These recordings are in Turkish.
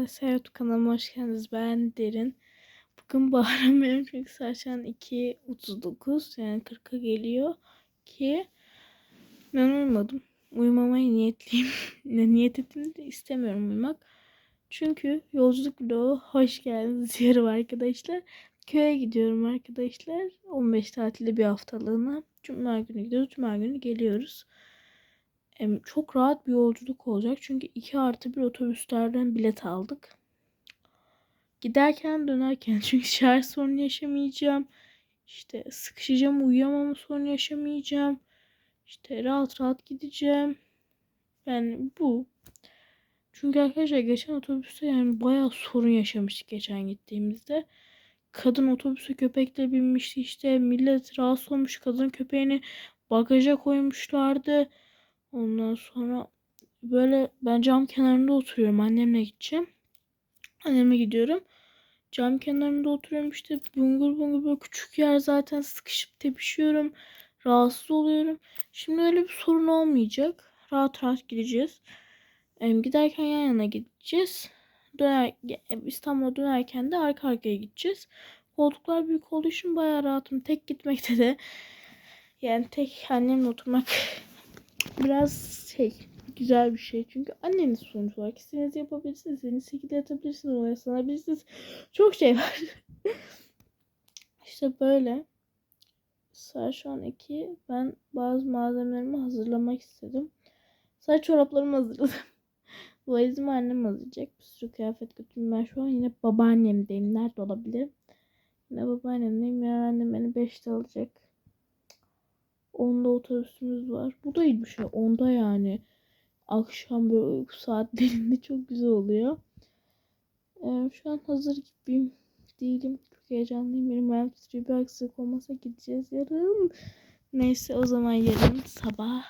arkadaşlar YouTube kanalıma hoş geldiniz. Ben Derin. Bugün bağıramıyorum çünkü saat şu an 2.39 yani 40'a geliyor ki ben uyumadım. Uyumamaya niyetliyim. ne niyet ettiğimi de istemiyorum uyumak. Çünkü yolculuk vlogu hoş geldiniz diyorum arkadaşlar. Köye gidiyorum arkadaşlar. 15 tatilde bir haftalığına. Cuma günü gidiyoruz. Cuma günü geliyoruz. Çok rahat bir yolculuk olacak. Çünkü 2 artı bir otobüslerden bilet aldık. Giderken dönerken çünkü şarj sorunu yaşamayacağım. İşte sıkışacağım, uyuyamama sorunu yaşamayacağım. İşte rahat rahat gideceğim. Yani bu. Çünkü arkadaşlar geçen otobüste yani bayağı sorun yaşamıştık geçen gittiğimizde. Kadın otobüse köpekle binmişti işte millet rahatsız olmuş kadın köpeğini bagaja koymuşlardı. Ondan sonra böyle ben cam kenarında oturuyorum. Annemle gideceğim. Anneme gidiyorum. Cam kenarında oturuyorum işte bungur bungur böyle küçük yer zaten sıkışıp tepişiyorum. Rahatsız oluyorum. Şimdi öyle bir sorun olmayacak. Rahat rahat gideceğiz. Giderken yan yana gideceğiz. Döner, İstanbul'a dönerken de arka arkaya gideceğiz. Koltuklar büyük olduğu için bayağı rahatım. Tek gitmekte de yani tek annemle oturmak biraz şey güzel bir şey. Çünkü anneniz sonuç olarak istediğinizi yapabilirsiniz. İstediğiniz şekilde yatabilirsiniz. Oyalanabilirsiniz. Çok şey var. işte böyle. Saat şu an 2. Ben bazı malzemelerimi hazırlamak istedim. Saç çoraplarımı hazırladım. Valizimi annem hazırlayacak. Bir sürü kıyafet götürdüm. Ben şu an yine babaannemdeyim. Nerede olabilirim? Yine babaannemdeyim. Yani annem beni 5'te alacak. Onda otobüsümüz var. Bu da iyi bir şey. Onda yani. Akşam böyle uyku saatlerinde çok güzel oluyor. Ee, şu an hazır gibiyim. Değilim. Çok heyecanlıyım. Benim ayağım titriyor. Bir aksilik olmasa gideceğiz yarın. Neyse o zaman yarın sabah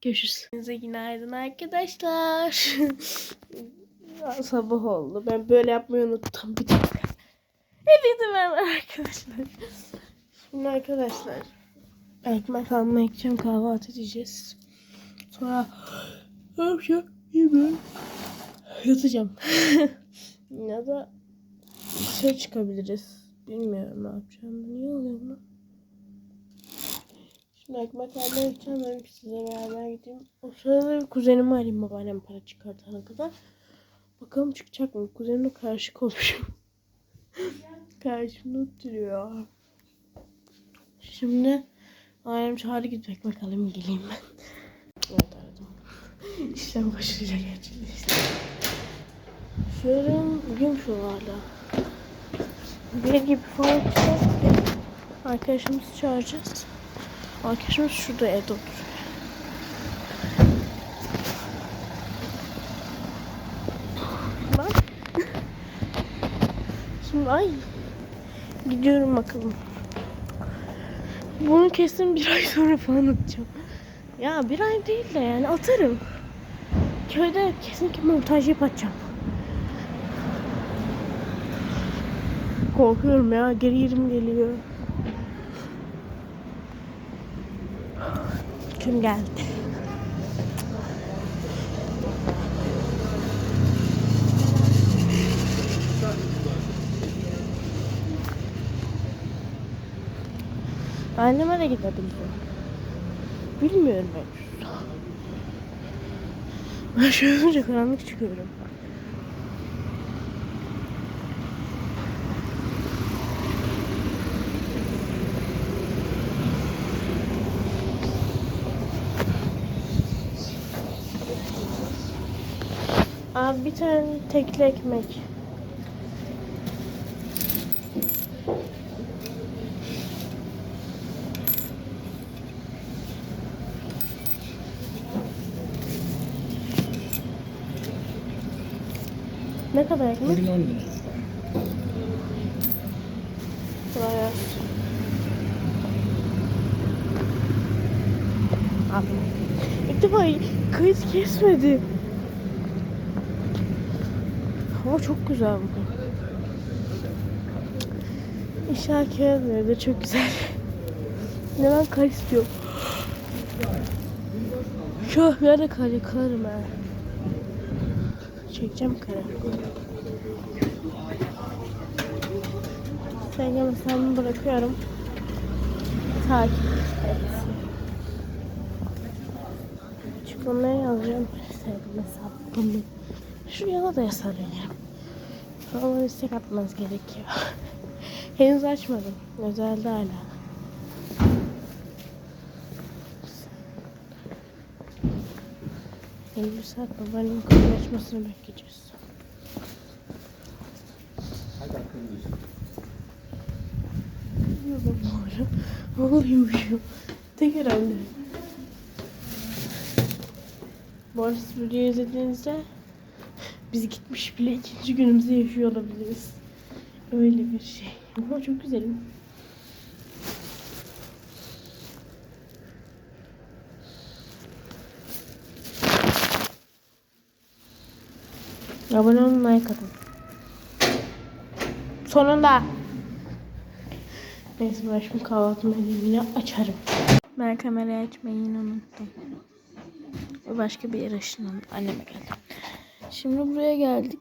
görüşürüz. Size günaydın arkadaşlar. Sabah oldu. Ben böyle yapmayı unuttum. Bir dakika. Hepinize merhaba arkadaşlar. Şimdi arkadaşlar ekmek almaya gideceğim kahvaltı edeceğiz. Sonra ne yapacağım? Yatacağım. ya da dışarı çıkabiliriz. Bilmiyorum ne yapacağım. Niye oluyor bunu? Şimdi ekmek almaya gideceğim. Ben size beraber gideyim. O sırada kuzenimi arayayım babaannem para çıkartana kadar. Bakalım çıkacak mı? Kuzenimle karışık olmuşum. Karşımda oturuyor. Şimdi Annem çağırdı gidip ekmek alayım geleyim ben. Evet aradım. İşlem başarıyla gerçekleşti. Şöyle bugün şuralarda. Bir gibi falan çıkacağız. Arkadaşımızı çağıracağız. Arkadaşımız şurada evde oturuyor. Şimdi ay. Gidiyorum bakalım. Bunu kesin bir ay sonra falan atacağım. Ya bir ay değil de yani atarım. Köyde kesin ki montaj yapacağım. Korkuyorum ya geri yerim geliyor. Kim geldi? Anneme de gidebilirim. Bilmiyorum henüz. Ben şöyle olunca karanlık çıkıyorum. Abi bir tane tekli ekmek. Ne kadar ekmek? Bugün 10 lira. Kolay gelsin. Abi. İlk defa kayıt kesmedi. Hava çok güzel bugün. İnşallah köye de çok güzel. Ne ben kar istiyorum. Şu yerde kar yakalarım ha. Çekeceğim kare. Instagram hesabımı bırakıyorum. Takip et. Açıklamaya yazacağım. Instagram hesabımı. Şuraya da yazarım. Sonra istek atmanız gerekiyor. Henüz açmadım. Özelde hala. Bir saat babaannemin kapıyı açmasını bekleyeceğiz. Uyuyor baba. Vallahi uyuyor. Tek herhalde. Bu arada videoyu izlediğinizde biz gitmiş bile ikinci günümüzü yaşıyor olabiliriz. Öyle bir şey. Ama çok güzelim. Abone olun, like atın. Sonunda. Neyse ben şimdi kahvaltımı edeyim yine açarım. Ben kamerayı açmayı unuttum. Başka bir yere ışınlandım. Anneme geldim. Şimdi buraya geldik.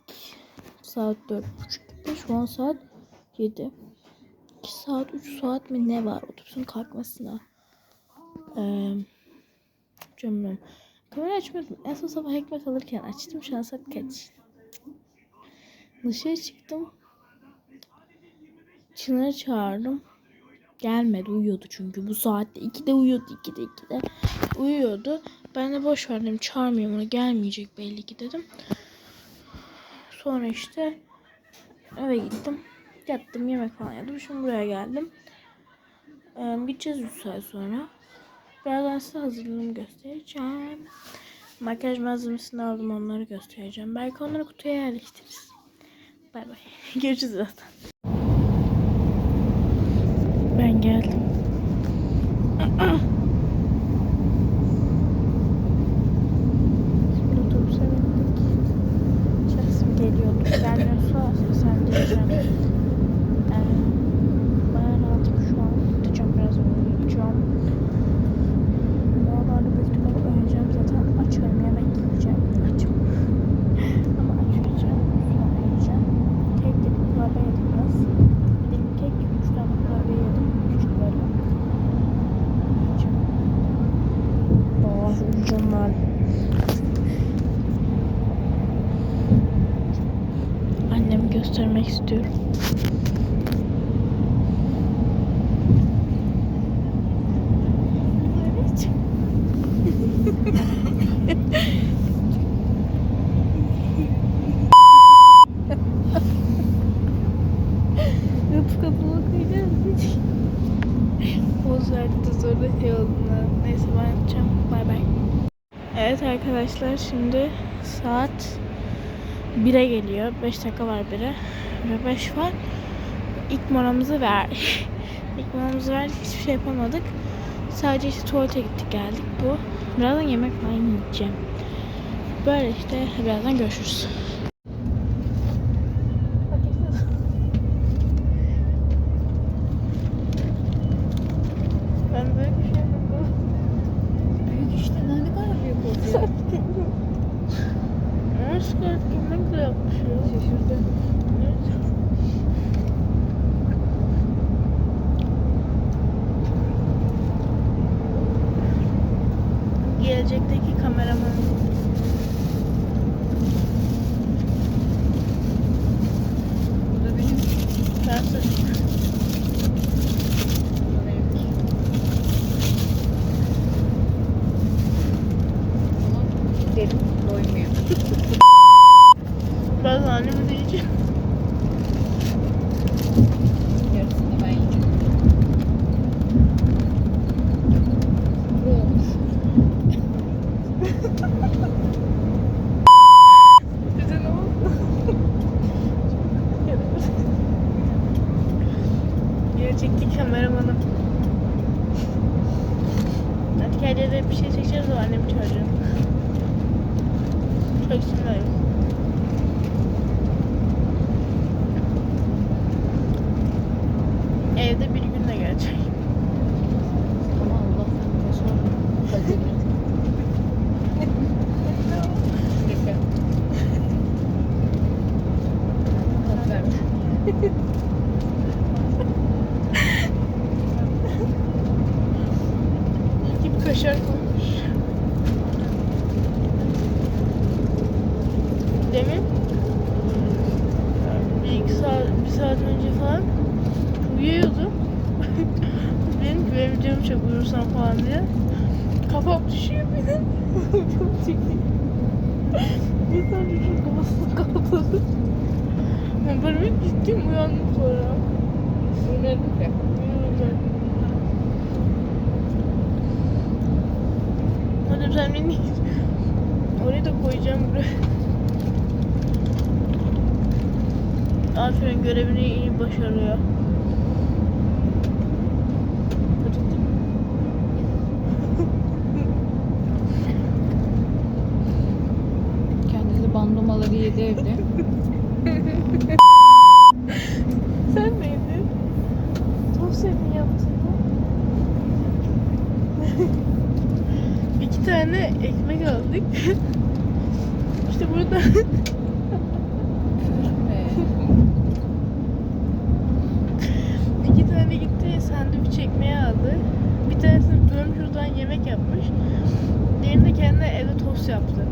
Saat dört buçuk gibi. Şu an saat yedi. 2 saat 3 saat mi ne var otobüsün kalkmasına. Ee, bilmiyorum. Kamera açmıyordum. En son sabah ekmek alırken açtım. Şu an saat kaç? Dışarı çıktım. Çınar'ı çağırdım. Gelmedi uyuyordu çünkü bu saatte 2'de uyuyordu 2'de 2'de uyuyordu. Ben de boş verdim çağırmayayım onu gelmeyecek belli ki dedim. Sonra işte eve gittim. Yattım yemek falan yedim. Şimdi buraya geldim. Ee, gideceğiz 3 saat sonra. Birazdan size hazırlığımı göstereceğim. Makyaj malzemesini aldım onları göstereceğim. Belki onları kutuya yerleştiririz. Bay bay. Görüşürüz zaten. Geldim. Şimdi otobüse bindik. Şahsım geliyordu. Gelmiyorsa seslendireceğim. Ee, bayağı rahatım şu an. Gideceğim biraz uyuyacağım. Molalarda büyük ihtimalle uyuyacağım. Zaten açıyorum yemek yiyeceğim. Açım. Ama açmayacağım. Sonra yiyeceğim. Kek yedim. Kurabiye yedim biraz. Dilim kek. Üç tane kurabiye yedim. Küçük böyle. Yiyeceğim. Oh uyuyacağım ben. Annemi göstermek istiyorum. Kapı kapıma koyacağım. Poz verdi sonra şey oldu. Neyse ben yapacağım. Bay bay. Evet arkadaşlar şimdi saat 1'e geliyor. 5 dakika var 1'e. Ve 5 var. İlk molamızı ver. İlk molamızı verdik. Hiçbir şey yapamadık. Sadece işte tuvalete gittik geldik bu. Birazdan yemek falan yiyeceğim. Böyle işte birazdan görüşürüz. Ben böyle bir şey yapmadım. Büyük işte ne kadar büyük oluyor. Oscar ne güzel yapmış ya. Şaşırdı. Gelecekteki kameraman. Bu da benim. Ben söyleyeyim. Bu da benimki. Ama derim doymuyor. Biraz annemi de uyuyordum. Benim güvebileceğim şey uyursam falan diye. Kafam düşüyor bir de. Çok çekiyor. İnsan çocuğun kafasını kaldırdı. Yani böyle bir gittim uyandım sonra. Uyumadım ya. Uyumadım. Hadi sen beni Orayı da koyacağım buraya. Aferin görevini iyi başarıyor. evli. Sen mi evli? Tavsiye mi yaptın? İki tane ekmek aldık. işte burada İki tane gitti sandviç çekmeye aldı. Bir tanesini dönmüş oradan yemek yapmış. Diğerini de kendine evde tost yaptı.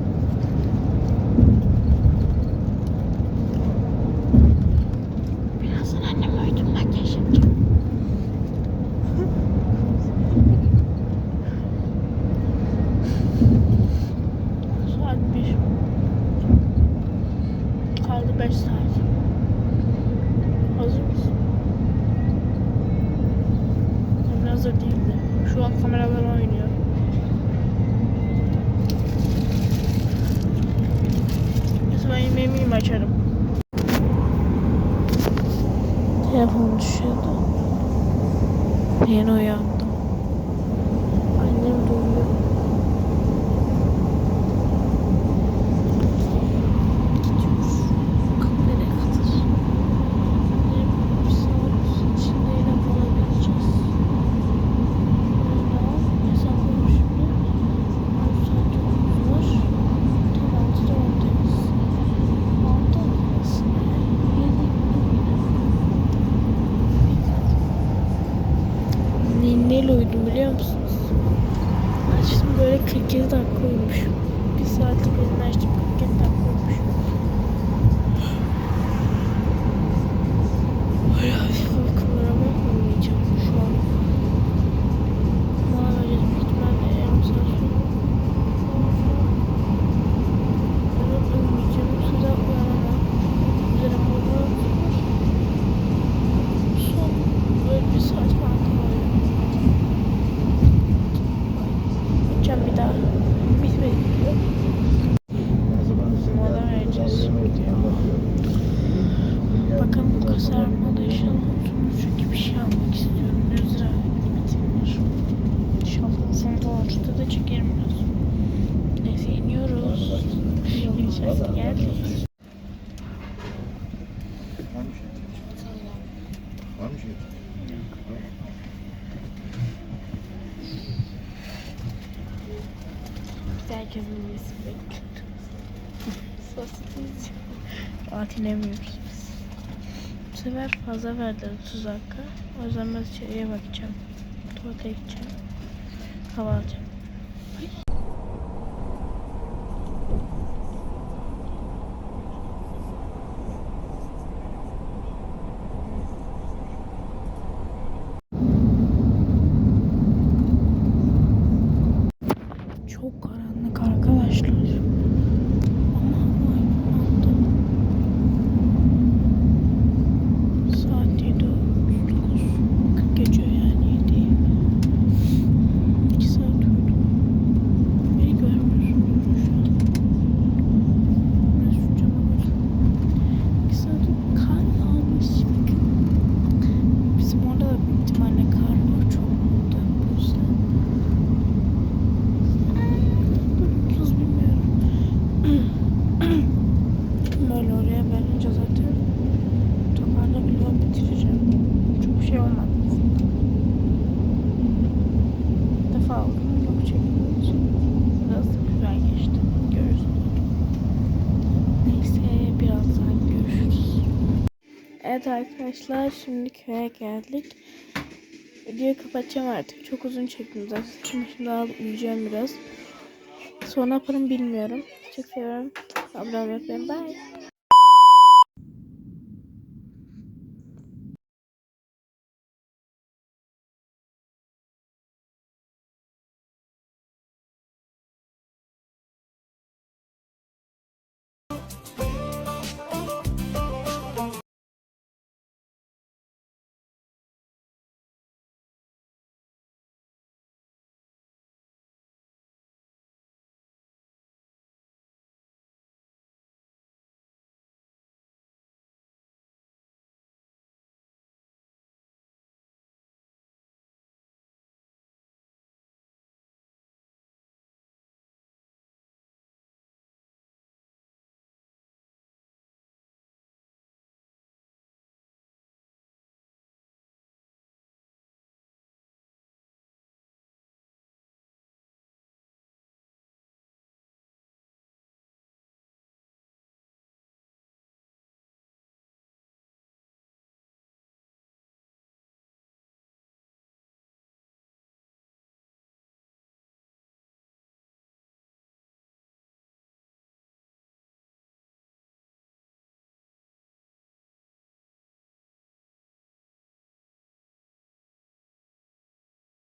try to Şöyle gel. Var mı şey? Var mı şey? Herkesin bilmesi bekliyoruz. Sosis Atilemiyoruz biz. Bu sefer fazla verdiler 30. O yüzden ben içeriye bakacağım. Tuvalete gideceğim. Hava alacağım. arkadaşlar. Şimdi köye geldik. Videoyu kapatacağım artık. Çok uzun çektim zaten. Şimdi, şimdi alıp uyuyacağım biraz. Sonra yaparım bilmiyorum. Çok seviyorum. Abone olmayı unutmayın. Bye.